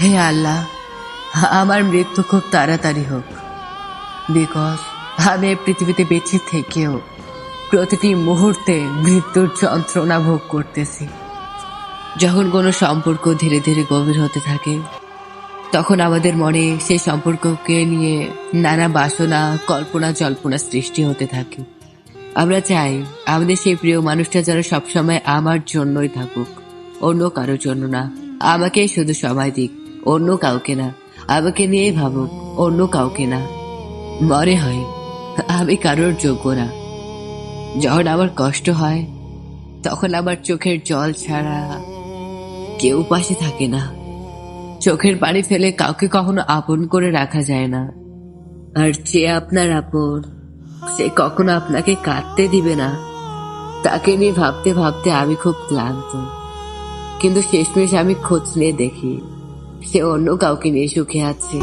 হে আল্লাহ, আমার মৃত্যু খুব তাড়াতাড়ি হোক। বিকজ, আমি পৃথিবীতে বেঁচে থেকেও প্রতিটি মুহূর্তে মৃত্যুর যন্ত্রণা ভোগ করতেছি। যখন কোনো সম্পর্ক ধীরে ধীরে গভীর হতে থাকে, তখন আমাদের মনে সেই সম্পর্ককে নিয়ে নানা বাসনা, কল্পনা, জল্পনা সৃষ্টি হতে থাকে। আমরা চাই, আমাদের সেই প্রিয় মানুষটা যেন সবসময় আমার জন্যই থাকুক, অন্য কারোর জন্য না। আমাকেই শুধু সময় দিক। অন্য কাউকে না। আমাকে নিয়েই ভাবুক অন্য কাউকে না। মনে হয়, আমি কারোর যোগ্য না। যখন আমার কষ্ট হয়, তখন আমার চোখের জল ছাড়া কেউ পাশে থাকে না। চোখের পানি ফেলে কাউকে কখনো আপন করে রাখা যায় না। আর যে আপনার আপন, সে কখনো আপনাকে কাঁদতে দিবে না। তাকে নিয়ে ভাবতে ভাবতে আমি খুব ক্লান্ত। কিন্তু শেষমেশ আমি খোঁজ নিয়ে দেখি। সে অন্য কাউকে নিয়ে সুখে আছে।